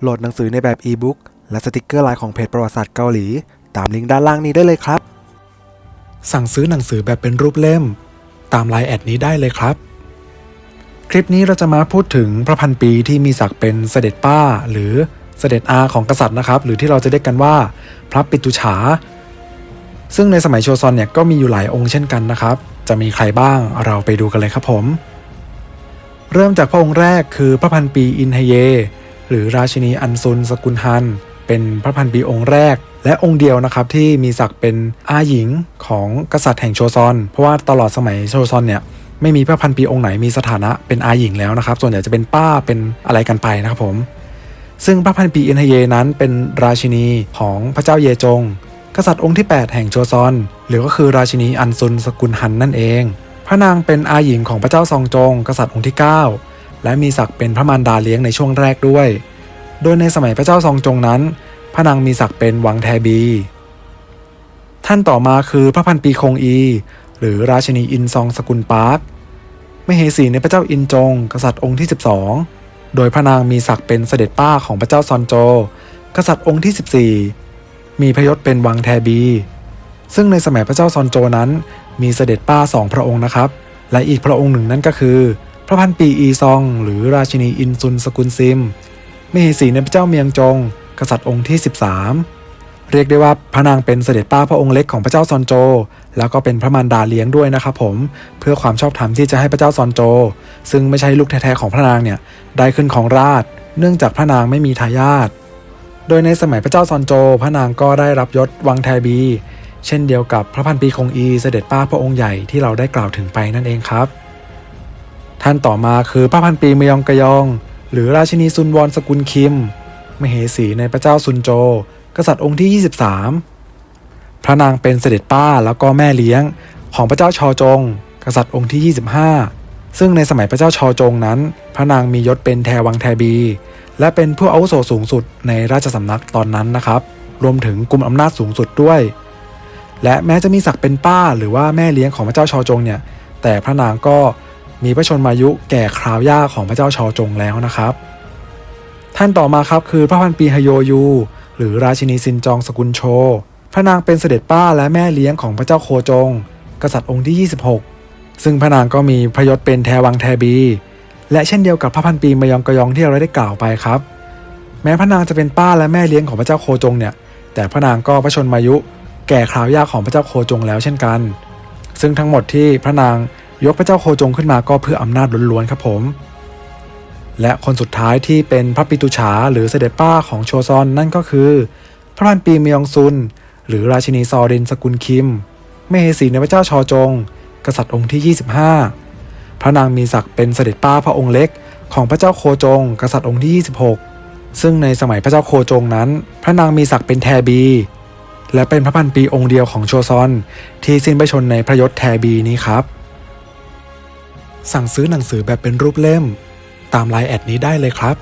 โหลดหนังสือในแบบอีบุ๊กและสติกเกอร์ลายของเพจประวัติศาสตร์เกาหลี ตามลิงก์ด้านล่างนี้ได้เลยครับ สั่งซื้อหนังสือแบบเป็นรูปเล่ม ตามไลน์แอดนี้ได้เลยครับ คลิปนี้เราจะมาพูดถึงพระพันปีที่มีศักดิ์เป็นเสด็จป้า หรือเสด็จอาของกษัตริย์นะครับ หรือที่เราจะเรียกกันว่า พระปิตุฉา ซึ่งในสมัยโชซอนเนี่ยก็มีอยู่หลายองค์เช่นกันนะครับ จะมีใครบ้างเราไปดูกันเลยครับผม เริ่มจากพระองค์แรกคือพระพันปีอินเฮเย รือราชินีอันซุนสกุลฮัน เป็นพระพันปีองค์แรก และองค์เดียวนะครับที่มีศักดิ์เป็นอาหญิงของกษัตริย์แห่งโชซอน เพราะว่าตลอดสมัยโชซอนเนี่ยไม่มีพระพันปีองค์ไหนมีสถานะเป็นอาหญิงแล้วนะครับ ส่วนใหญ่จะเป็นป้าเป็นอะไรกันไปนะครับผม ซึ่งพระพันปีอินเฮเยนั้นเป็นราชินีของพระเจ้าเยจง กษัตริย์องค์ที่ 8 แห่งโชซอน หรือก็คือราชินีอันซุนสกุลฮันนั่นเอง พระนางเป็นอาหญิงของพระเจ้าซองจง กษัตริย์องค์ที่ 9 และมีศักดิ์เป็นพระมารดาเลี้ยงในช่วงแรกด้วย โดยในสมัยพระเจ้าซองจงนั้น พระนางมีศักดิ์เป็นวังแทบี ท่านต่อมาคือพระพันปีคงอี หรือราชินีอินซองสกุลปาร์คมเหสีในพระเจ้าอินจง กษัตริย์องค์ที่ 12 โดยพระนางมีศักดิ์เป็นเสด็จป้าของพระเจ้าซอนโจ กษัตริย์องค์ที่ 14 มีพยศเป็นวังแทบี ซึ่งในสมัยพระเจ้าซอนโจนั้น มีเสด็จป้าสองพระองค์นะครับ และอีกพระองค์หนึ่งนั่นก็คือ พระพันปีอีซอง หรือราชินีอินซุนสกุลซิมมเหสีในพระเจ้าเมียงจง กษัตริย์องค์ที่ 13 เรียกได้ว่าพระนางเป็นเสด็จป้าพระองค์เล็กของพระเจ้าซอนโจ แล้วก็เป็นพระมารดาเลี้ยงด้วยนะครับผมเพื่อความชอบธรรมที่จะให้พระเจ้าซอนโจ ซึ่งไม่ใช่ลูกแท้ๆของพระนางเนี่ยได้ขึ้นของราช เนื่องจากพระนางไม่มีทายาทโดยในสมัยพระเจ้าซอนโจ พระนางก็ได้รับยศวังแทบี เช่นเดียวกับพระพันปีคงอีเสด็จป้าพระองค์ใหญ่ที่เราได้กล่าวถึงไปนั่นเองครับ ท่านต่อมาคือพระพันปีมยองกยอง หรือราชินีซุนวอนสกุลคิม มเหสีในพระเจ้าซุนโจ กษัตริย์องค์ที่ 23 พระนางเป็นเสด็จป้าแล้วก็แม่เลี้ยงของพระเจ้าชอจง กษัตริย์องค์ที่ 25 ซึ่งในสมัยพระเจ้าชอจงนั้น พระนางมียศเป็นแทวังแทบี และเป็นผู้อาวุโสสูงสุดในราชสำนักตอนนั้นนะครับ รวมถึงกลุ่มอำนาจสูงสุดด้วย และแม้จะมีศักดิ์เป็นป้าหรือว่าแม่เลี้ยงของพระเจ้าชอจงเนี่ย แต่พระนางก็ มีพระชนมายุแก่คราวย่าของพระเจ้าชอจงแล้วนะครับ ท่านต่อมาครับคือพระพันปีฮโยยู หรือราชินีซินจองสกุลโช พระนางเป็นเสด็จป้าและแม่เลี้ยงของพระเจ้าโคจง กษัตริย์องค์ที่ 26 ซึ่งพระนางก็มีพระยศเป็นแทวังแทบี และเช่นเดียวกับพระพันปีมยองกยองที่เราได้กล่าวไปครับ แม้พระนางจะเป็นป้าและแม่เลี้ยงของพระเจ้าโคจงเนี่ย แต่พระนางก็พระชนมายุแก่คราวย่าของพระเจ้าโคจงแล้วเช่นกัน ซึ่งทั้งหมดที่พระนาง ยกพระเจ้าโคจงขึ้นมาก็เพื่ออำนาจล้วนๆครับผม และคนสุดท้ายที่เป็นพระปิตุฉาหรือเสด็จป้าของโชซอนนั่นก็คือ พระพันปีเมียงซุน หรือราชินีซอรินสกุลคิมเมเหสีในพระเจ้าชอจง กษัตริย์องค์ที่ 25 พระนางมีศักดิ์เป็นเสด็จป้าพระองค์เล็ก ของพระเจ้าโคจง กษัตริย์องค์ที่ 26 ซึ่งในสมัยพระเจ้าโคจงนั้น พระนางมีศักดิ์เป็นแทบี และเป็นพระพันปีองค์เดียวของโชซอน ที่สิ้นพระชนในพระยศแทบีนี้ครับ สั่งซื้อหนังสือแบบเป็นรูปเล่ม ตามไลน์แอดนี้ได้เลยครับ